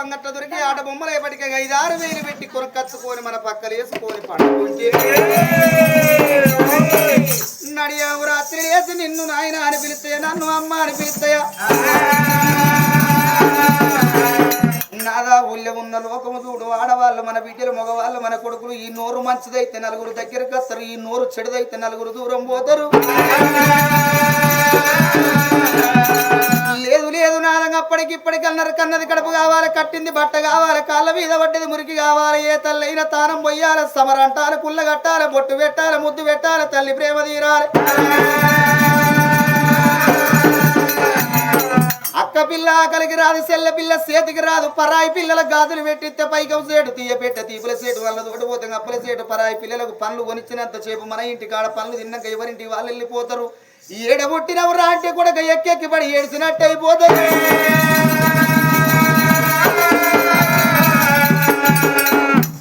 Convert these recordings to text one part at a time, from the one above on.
అంగట్ల దొరికి ఆట బొమ్మలు ఎప్పటికీ ఐదారు వేలు పెట్టి కొనకచ్చుకొని మన పక్కలు వేసుకొని పండుకుంటే నడియావు రాత్రి వేసి నిన్ను నాయన అని పిలిస్తే నన్ను అమ్మ అని పిలుస్తాయా నాదా ఊళ్ళో ఉన్న లోకము చూడు ఆడవాళ్ళు మన బిడ్డలు మగవాళ్ళు మన కొడుకులు ఈ నోరు మంచిదైతే నలుగురు దగ్గరకు వస్తారు ఈ నోరు చెడుదైతే నలుగురు దూరం పోతారు. లేదు లేదు నాదంగా అప్పటికి ఇప్పటికి అన్నారు కన్నది కడుపు కావాలి కట్టింది బట్ట కావాలి కాళ్ళ మీద పడ్డది మురికి కావాలి ఏ తల్లైన తానం పొయ్యాలి సమరంటాలి పుల్ల కట్టాలి బొట్టు పెట్టాలి ముద్దు పెట్టాలి తల్లి ప్రేమ తీరాలి. అక్క పిల్ల ఆకలికి రాదు సెల్ల పిల్ల సేతికి రాదు పరాయి పిల్లల గాజులు పెట్టిస్తే పైకం సేటు తీయ పెట్ట తీపుల సేటు వల్ల తోటిపోతాం అప్పుల సేటు పరాయి పిల్లలకు పనులు కొనిచ్చినంత సేపు మన ఇంటి కాడ పనులు తిన్నాక ఎవరింటి వాళ్ళు వెళ్ళిపోతారు. ఏడబుట్టినవరా అంటే కూడా ఎక్కెక్కి పడి ఏడ్చినట్టు అయిపోతుంది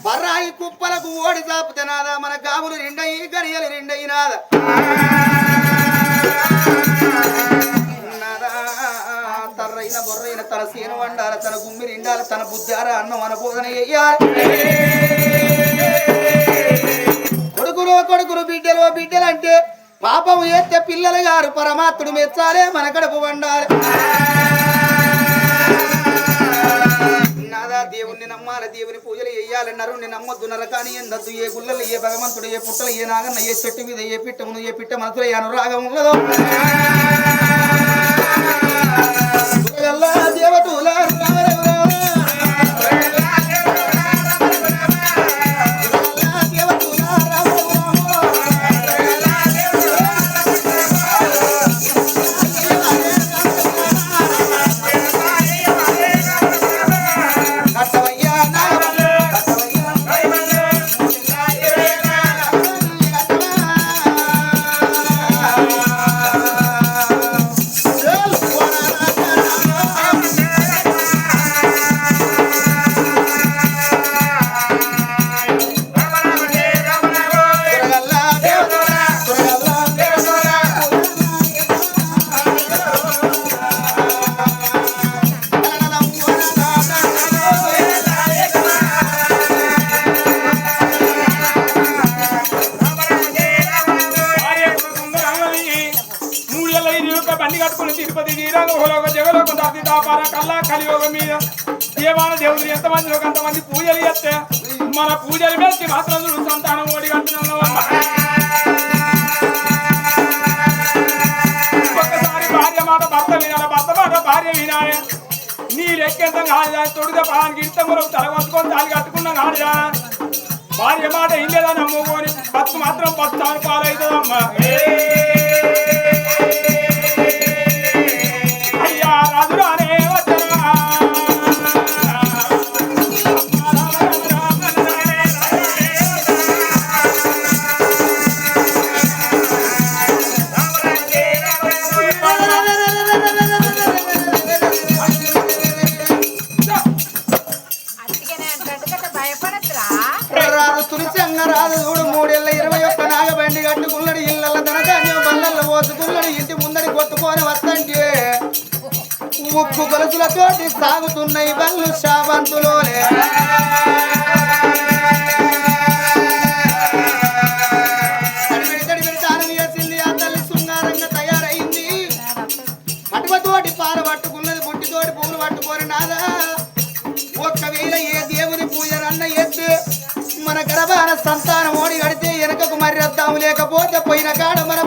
పరాయి కుప్పలకు ఓడి చాపితే నాదా మన కాబులు రెండయి గరియలు రెండయి నాదా. తర్రైన బొర్రైన తన సీన వండాల తన గుమ్మి నిండాల తన బుద్ధార అన్నం అనుబోధన చెయ్యాలి. పాపం చేస్తే పిల్లలు గారు పరమాత్ముడు మెచ్చాలే మన కడుపు వండాలి. నాదా దేవుణ్ణి నమ్మాల దేవుని పూజలు చేయాలన్నారు నేను నమ్మొద్దు నరకాని ఎందద్దు ఏ గుళ్ళలు ఏ భగవంతుడు ఏ పుట్టలు ఏ నాగన్న ఏ చెట్టు మీద ఏ పిట్టమును ఏ పిట్ట మనసులో ఏ అనురాగం ఉన్నదో. యొక్క కట్టుకుని తిరుపతి తీరాలు ఒక జగలోక దాతి దాపార కల్లా కలియోగ మీద. దేవాన దేవుడు ఎంతమంది అంతమంది పూజలు చేస్తే మన పూజలు పెట్టి మాత్రం సంతానం ఓడి కట్టున్నావు ఒక్కసారి భార్య మాట భర్త వినాల భర్త మాట భార్య వినాలి. నీ లెక్కెంత కాదురా తొడిగా పానికి ఇంత కూడా తల కొట్టుకొని తాలి కట్టుకున్నాం కాదురా భార్య మాట ఇల్లేదా నమ్ముకొని? బతుకు మాత్రం పస్తాను పాలవుతుందమ్మా బల్లల్లో ఇంటి ముందడి కొట్టుకొని వస్తంటే ఉప్పు గొలుసులతోటి సాగుతున్నాయి బళ్ళు శావంతులోనే తయారైంది. ఒక్కవేళ ఏ దేవుని మన గర్భాన సంతానం ఓడి కడితే వెనకకు మరి లేకపోతే పోయిన కాడ మనం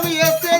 আমি এসে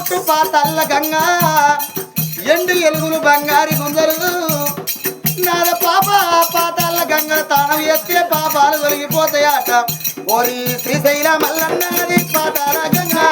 పుట్టు పాతల్ల గంగ ఎండు ఎలుగులు బంగారి గుంజలు. నాల పాప పాతల్ల గంగ తాను ఎత్తే పాపాలు తొలగిపోతాయట. ఓరి శ్రీశైల మల్లన్నది పాతాల గంగా.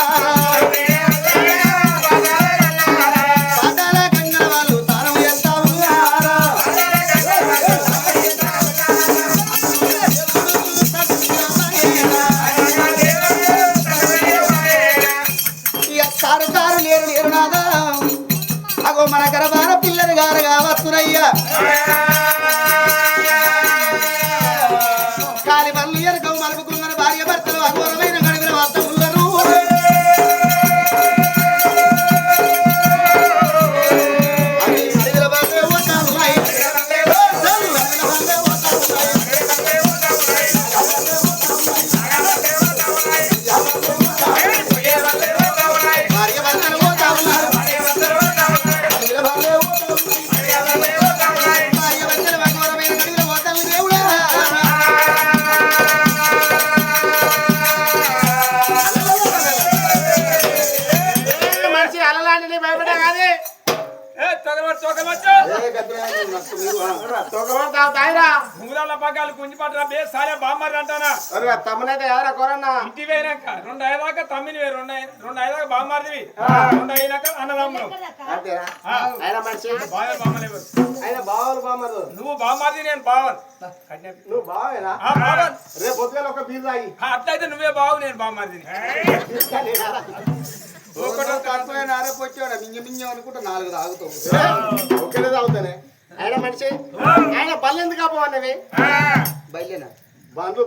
తొక్కలాంటి భయపడే కానీ రెండు అయ్యాక తమ్మిని రెండు రెండు అయ్యాక బామ్మారిదివి. రెండు అయినాక అన్నదమ్ములు. నువ్వు బామ్మారిది నేను బావన్. నువ్వు బావేనా? రేపు పొద్దున ఒక బీర్ అట్లయితే నువ్వే బావు నేను బామ్మారిది నాలుగు ఆయన మనిషి. ఆయన బల్లెందుకు కాపోవన్నవి బయలేనా బండ్లు